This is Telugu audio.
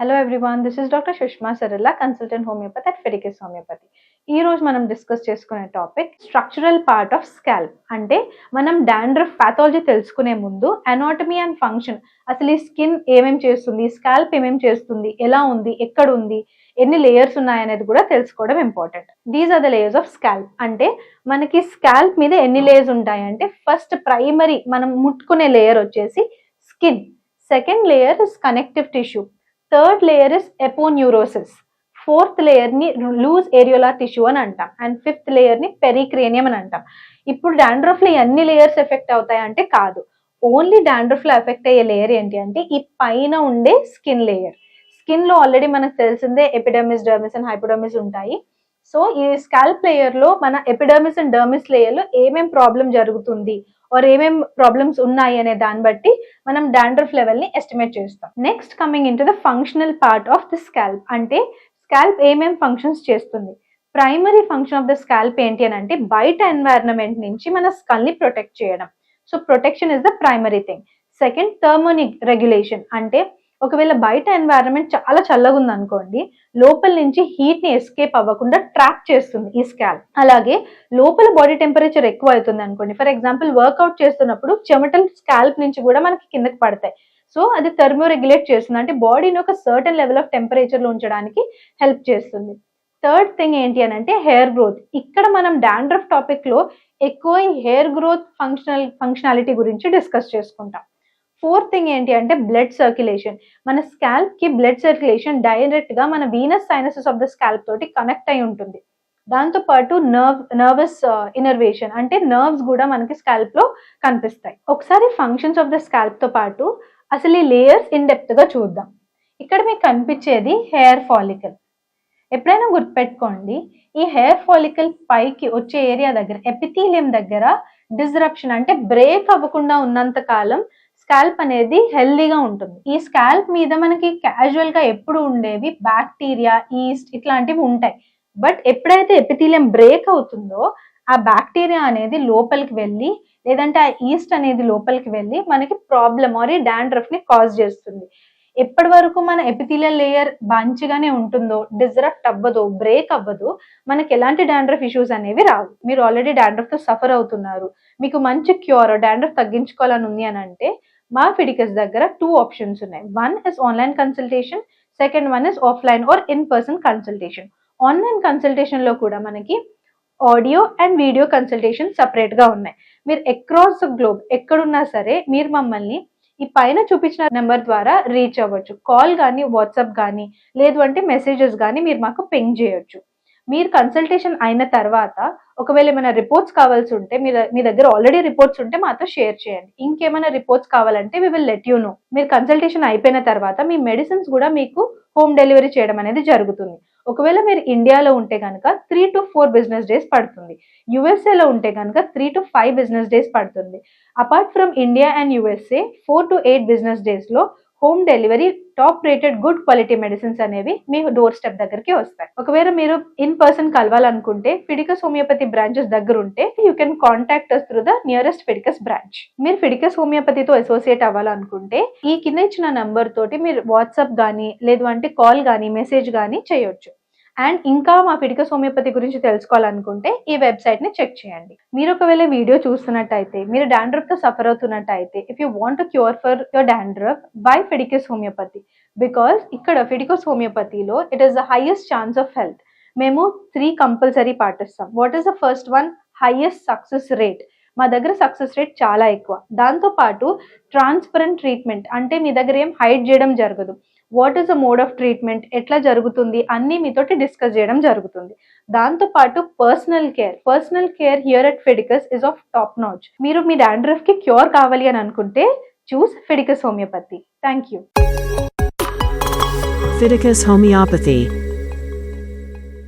Hello everyone this is doctor Sushma Saralla consultant homeopathy at Fiticus homeopathy ఈ రోజు మనం డిస్కస్ చేసుకునే topic structural part of scalp అంటే మనం డాండ్రఫ్ పాథాలజీ తెలుసుకునే ముందు అనాటమీ అండ్ ఫంక్షన్ అసలు ఈ స్కిన్ ఏమేం చేస్తుంది స్కాల్ప్ ఏమేమి చేస్తుంది ఎలా ఉంది ఎక్కడ ఉంది ఎన్ని లేయర్స్ ఉన్నాయనేది కూడా తెలుసుకోవడం important these are the layers of scalp అంటే మనకి స్కాల్ప్ మీద ఎన్ని లేయర్స్ ఉంటాయంటే ఫస్ట్ ప్రైమరీ మనం ముట్టుకునే లేయర్ వచ్చేసి skin second layer is connective tissue third layer is aponeurosis fourth లేయర్ని లూజ్ ఏరియోలా టిష్యూ అని అంటాం. అండ్ ఫిఫ్త్ లేయర్ని పెరిక్రేనియం అని అంటాం. ఇప్పుడు డాండ్రఫ్లో అన్ని లేయర్స్ ఎఫెక్ట్ అవుతాయంటే కాదు. ఓన్లీ డాండ్రఫ్లో ఎఫెక్ట్ అయ్యే లేయర్ ఏంటి అంటే ఈ పైన ఉండే స్కిన్ లేయర్ స్కిన్లో ఆల్రెడీ మనకు తెలిసిందే ఎపిడర్మిస్ డర్మిస్ అండ్ హైపోడర్మిస్ ఉంటాయి. సో ఈ స్కాల్ప్ లేయర్లో మన ఎపిడర్మిస్ అండ్ డర్మిస్ లేయర్లో ఏమేం ప్రాబ్లం జరుగుతుంది ఆర్ ఏమేం ప్రాబ్లమ్స్ ఉన్నాయి అనే దాన్ని బట్టి మనం డాండ్రఫ్ లెవెల్ని ఎస్టిమేట్ చేస్తాం. Next coming into the functional part of the scalp అంటే స్కాల్ప్ ఏమేం ఫంక్షన్స్ చేస్తుంది? Primary function of the scalp ఏంటి అని అంటే బయట ఎన్వైరన్మెంట్ నుంచి మన స్కల్ని ప్రొటెక్ట్ చేయడం. So protection is the primary thing second thermonic regulation అంటే ఒకవేళ బయట ఎన్వైరన్మెంట్ చాలా చల్లగా ఉంది అనుకోండి లోపల నుంచి హీట్ని ఎస్కేప్ అవ్వకుండా ట్రాప్ చేస్తుంది ఈ స్కాల్ అలాగే లోపల బాడీ టెంపరేచర్ ఎక్కువ అవుతుంది అనుకోండి ఫర్ ఎగ్జాంపుల్ వర్కౌట్ చేస్తున్నప్పుడు చెమటలు స్కాల్ప్ నుంచి కూడా మనకి కిందకి పడతాయి. సో అది థర్మో రెగ్యులేట్ చేస్తుంది. అంటే బాడీని ఒక సర్టన్ లెవెల్ ఆఫ్ టెంపరేచర్లో ఉంచడానికి హెల్ప్ చేస్తుంది. థర్డ్ థింగ్ ఏంటి అని అంటే హెయిర్ గ్రోత్ ఇక్కడ మనం డాండ్రఫ్ టాపిక్లో ఎక్కువ హెయిర్ గ్రోత్ ఫంక్షనల్ ఫంక్షనాలిటీ గురించి డిస్కస్ చేసుకుంటాం. ఫోర్త్ థింగ్ ఏంటి అంటే బ్లడ్ సర్క్యులేషన్. మన స్కాల్ప్కి బ్లడ్ సర్క్యులేషన్ డైరెక్ట్గా మన venous sinuses of the scalp తోటి కనెక్ట్ అయి ఉంటుంది. దాంతో పాటు నర్వ్ నర్వస్ ఇనర్వేషన్ అంటే నర్వ్స్ కూడా మనకి స్కాల్ప్లో కనిపిస్తాయి. ఒకసారి ఫంక్షన్స్ ఆఫ్ ద స్కాల్ప్తో పాటు అసలు ఈ లేయర్స్ ఇన్ డెప్త్గా చూద్దాం. ఇక్కడ మీకు కనిపించేది హెయిర్ ఫాలికల్. ఎప్పుడైనా గుర్తుపెట్టుకోండి ఈ హెయిర్ ఫాలికల్ పైకి వచ్చే ఏరియా దగ్గర ఎపిథీలియం దగ్గర డిస్రప్షన్ అంటే బ్రేక్ అవ్వకుండా ఉన్నంత కాలం స్కాల్ప్ అనేది హెల్దీగా ఉంటుంది. ఈ స్కాల్ప్ మీద మనకి క్యాజువల్గా ఎప్పుడు ఉండేవి బ్యాక్టీరియా ఈస్ట్ ఇట్లాంటివి ఉంటాయి. బట్ ఎప్పుడైతే ఎపిథీలియం బ్రేక్ అవుతుందో ఆ బ్యాక్టీరియా అనేది లోపలికి వెళ్ళి లేదంటే ఆ ఈస్ట్ అనేది లోపలికి వెళ్ళి మనకి ప్రాబ్లమ్ ఆర్ డాండ్రఫ్ని కాజ్ చేస్తుంది. ఎప్పటి వరకు మన ఎపిథీలియల్ లేయర్ మంచిగానే ఉంటుందో డిజరప్ట్ అవ్వదు బ్రేక్ అవ్వదు మనకి ఎలాంటి డాండ్రఫ్ ఇష్యూస్ అనేవి రావు. మీరు ఆల్రెడీ డాండ్రఫ్తో సఫర్ అవుతున్నారు. మీకు మంచి క్యూర్ డాండ్రఫ్ తగ్గించుకోవాలని ఉంది అని అంటే మా ఫిడికస్ దగ్గర టూ ఆప్షన్స్ ఉన్నాయి. One is online consultation second one is offline or in person consultation online కన్సల్టేషన్లో కూడా మనకి ఆడియో అండ్ వీడియో కన్సల్టేషన్ సపరేట్గా ఉన్నాయి. మీరు అక్రాస్ ద గ్లోబ్ ఎక్కడున్నా సరే మీరు మమ్మల్ని ఈ పైన చూపించిన నెంబర్ ద్వారా రీచ్ అవ్వచ్చు. కాల్ కానీ వాట్సాప్ కానీ లేదు అంటే మెసేజెస్ కానీ మీరు మాకు పింగ్ చేయొచ్చు. మీరు కన్సల్టేషన్ అయిన తర్వాత ఒకవేళ ఏమైనా రిపోర్ట్స్ కావాల్సి ఉంటే మీ మీ దగ్గర ఆల్రెడీ రిపోర్ట్స్ ఉంటే మాతో షేర్ చేయండి. ఇంకేమైనా రిపోర్ట్స్ కావాలంటే we will let you know మీరు కన్సల్టేషన్ అయిపోయిన తర్వాత మీ మెడిసిన్స్ కూడా మీకు హోమ్ డెలివరీ చేయడం అనేది జరుగుతుంది. ఒకవేళ మీరు ఇండియాలో ఉంటే కనుక three to four business days పడుతుంది. యుఎస్ఏలో ఉంటే కనుక three to five business days పడుతుంది. Apart from India and USA four to eight business డేస్లో home delivery top rated good quality medicines అనేవి మీ డోర్ స్టెప్ దగ్గరికి వస్తాయి. ఒకవేళ మీరు ఇన్ పర్సన్ కలవాలనుకుంటే ఫిడికస్ హోమియోపతి బ్రాంచెస్ దగ్గర ఉంటే you can contact us through the nearest Fiticus branch. మీరు ఫిడికస్ హోమియోపతితో అసోసియేట్ అవ్వాలనుకుంటే ఈ కింద ఇచ్చిన నంబర్ తోటి మీరు వాట్సాప్ కానీ లేదు అంటే కాల్ కానీ మెసేజ్ కానీ చేయొచ్చు. అండ్ ఇంకా మా ఫిడికస్ హోమియోపతి గురించి తెలుసుకోవాలనుకుంటే ఈ వెబ్సైట్ని చెక్ చేయండి. మీరు ఒకవేళ వీడియో చూస్తున్నట్టయితే మీరు డాండ్రఫ్తో suffer అవుతున్నట్టయితే if you want to cure for your dandruff by Fiticus homeopathy because ఇక్కడ ఫిడికస్ హోమియోపతిలో it is the highest chance of health మేము త్రీ కంపల్సరీ పాటిస్తాం. What is the first one highest success rate మా దగ్గర సక్సెస్ రేట్ చాలా ఎక్కువ. దాంతో పాటు ట్రాన్స్పరెంట్ ట్రీట్మెంట్ అంటే మీ దగ్గర ఏం హైడ్ చేయడం జరగదు. What is a mode of treatment ఎట్లా జరుగుతుంది అన్నీ మీతోటి డిస్కస్ చేయడం జరుగుతుంది. దాంతో పాటు personal care personal care here at Fiticus is of top notch. మీరు మీ డాండ్రఫ్కి క్యూర్ కావాలి అని అనుకుంటే choose Fiticus homeopathy. Thank you. Fiticus Homeopathy